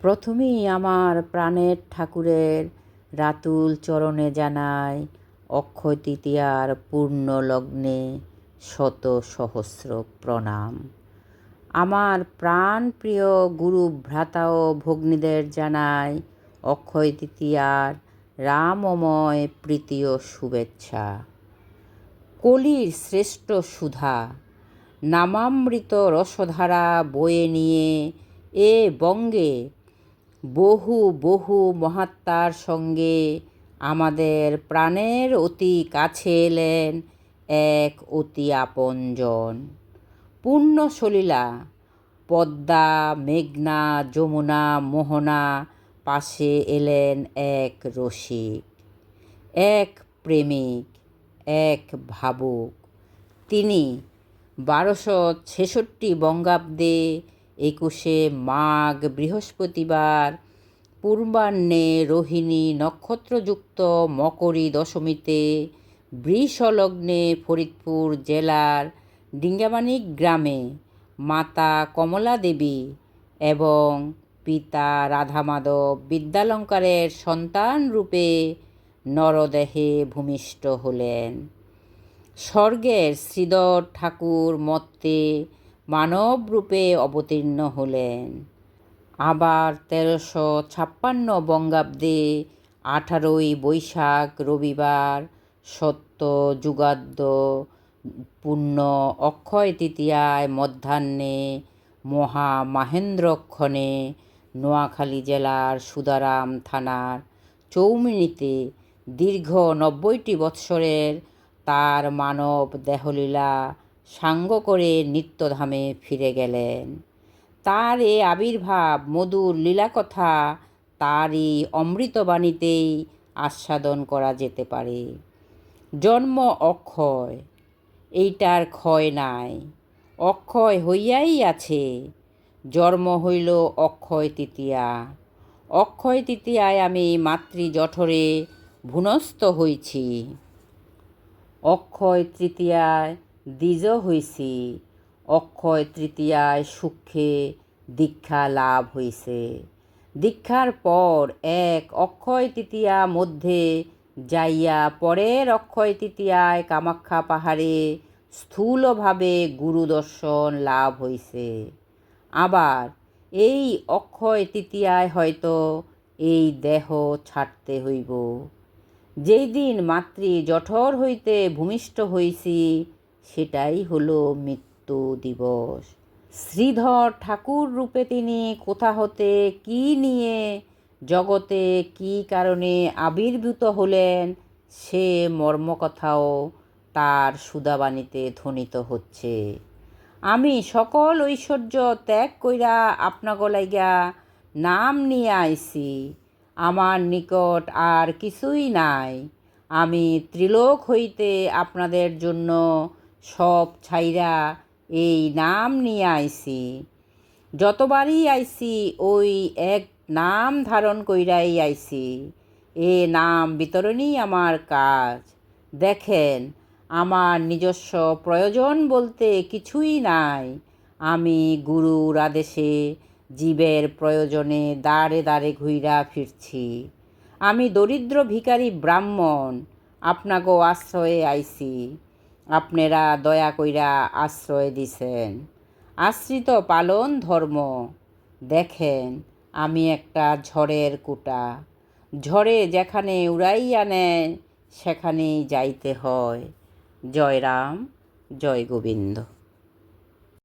প্রথমেই আমার প্রাণের ঠাকুরের রাতুল চরণে জানাই, অক্ষয় তৃতীয়ার পূর্ণ লগ্নে শত সহস্র প্রণাম। আমার প্রাণ প্রিয় গুরু ভ্রাতা ও ভগ্নীদের জানাই, অক্ষয় তৃতীয়ার রামময় প্রীতীয় শুভেচ্ছা। কলির শ্রেষ্ঠ সুধা, নামামৃত রসধারা বয়ে নিয়ে এ বঙ্গে বহু বহু মহাত্মার সঙ্গে আমাদের প্রাণের অতি কাছে এলেন এক অতি আপনজন। পূর্ণ সলীলা, পদ্মা, মেঘনা, যমুনা, মোহনা পাশে এলেন এক রসিক, এক প্রেমিক, এক ভাবুক। তিনি বারোশো ছেষট্টি বঙ্গাব্দে একুশে মাঘ, বৃহস্পতিবার, পূর্বাহ্নে রোহিণী নক্ষত্রযুক্ত মকরী দশমীতে, বৃষলগ্নে ফরিদপুর জেলার ডিঙ্গামানিক গ্রামে মাতা কমলা দেবী এবং পিতা রাধামাধব বিদ্যালঙ্কারের সন্তান রূপে নরদেহে ভূমিষ্ঠ হলেন। স্বর্গের শ্রীধর ঠাকুর মত্তে মানব রূপে অবতীর্ণ হলেন। আবার তেরোশো ছাপ্পান্ন বঙ্গাব্দে আঠারোই বৈশাখ রবিবার সত্য যুগাদ্য পূর্ণ অক্ষয় তৃতীয়ায় মধ্যাহ্নে মহা মাহেন্দ্রক্ষণে নোয়াখালী জেলার সুদারাম থানার চৌমিনিতে দীর্ঘ নব্বইটি বৎসরের তার মানব দেহলীলা সাঙ্গ করে নিত্যধামে ফিরে গেলেন। তার এ আবির্ভাব মধুর লীলাকথা তারই অমৃতবাণীতেই আস্বাদন করা যেতে পারে। জন্ম অক্ষয় এইটার ক্ষয় নাই। অক্ষয় হইয়াই আছে। জন্ম হইল অক্ষয় তৃতীয়া। অক্ষয় তৃতীয়ায় আমি মাতৃ জঠরে ভুনস্থ হইছি। অক্ষয় তৃতীয়ায় দ্বিজ হইছি। অক্ষয় তৃতীয়ায় সুখে দীক্ষা লাভ হইছে। দীক্ষার পর এক অক্ষয় তৃতীয়া মধ্যে যাইয়া পরের অক্ষয় তৃতীয়ায় কামাখ্যা পাহাড়ে স্থূলভাবে গুরু দর্শন লাভ হইছে। আবার এই অক্ষয় তৃতীয়ায় হয়তো এই দেহ ছাড়তে হইব। যেই দিন মাতৃ জঠর হইতে ভূমিষ্ঠ হইছি সেটাই হলো মৃত্যু দিবস। শ্রীধর ঠাকুর রূপে তিনি কোথা হতে, কি নিয়ে, জগতে কি কারণে আবির্ভূত হলেন, সে মর্মকথাও তার সুদাবাণীতে ধ্বনিত হচ্ছে। আমি সকল ঐশ্বর্য ত্যাগ কইরা আপনা গলাইগা নাম নিয়ে আইছি। আমার নিকট আর কিছুই নাই। আমি ত্রিলোক হইতে আপনাদের জন্য সব ছাইরা এই নাম নিয়ে আইছি যতবারই আইছি ওই এক নাম ধারণ কইরাই আইছি এ নাম বিতরণই আমার কাজ। দেখেন, আমার নিজস্ব প্রয়োজন বলতে কিছুই নাই। আমি গুরুর আদেশে জীবের প্রয়োজনে দাঁড়ে দাঁড়ে ঘুইরা ফিরছি। আমি দরিদ্র ভিখারি ব্রাহ্মণ, আপনাগো আশ্রয়ে আইছি আপনারা দয়া কইরা আশ্রয় দিছেন। আশ্রিত পালন ধর্ম। দেখেন, আমি একটা ঝড়ের কুটা। ঝড়ে যেখানে উড়াইয়া নেয়, সেখানেই যাইতে হয়। জয়রাম, জয় গোবিন্দ।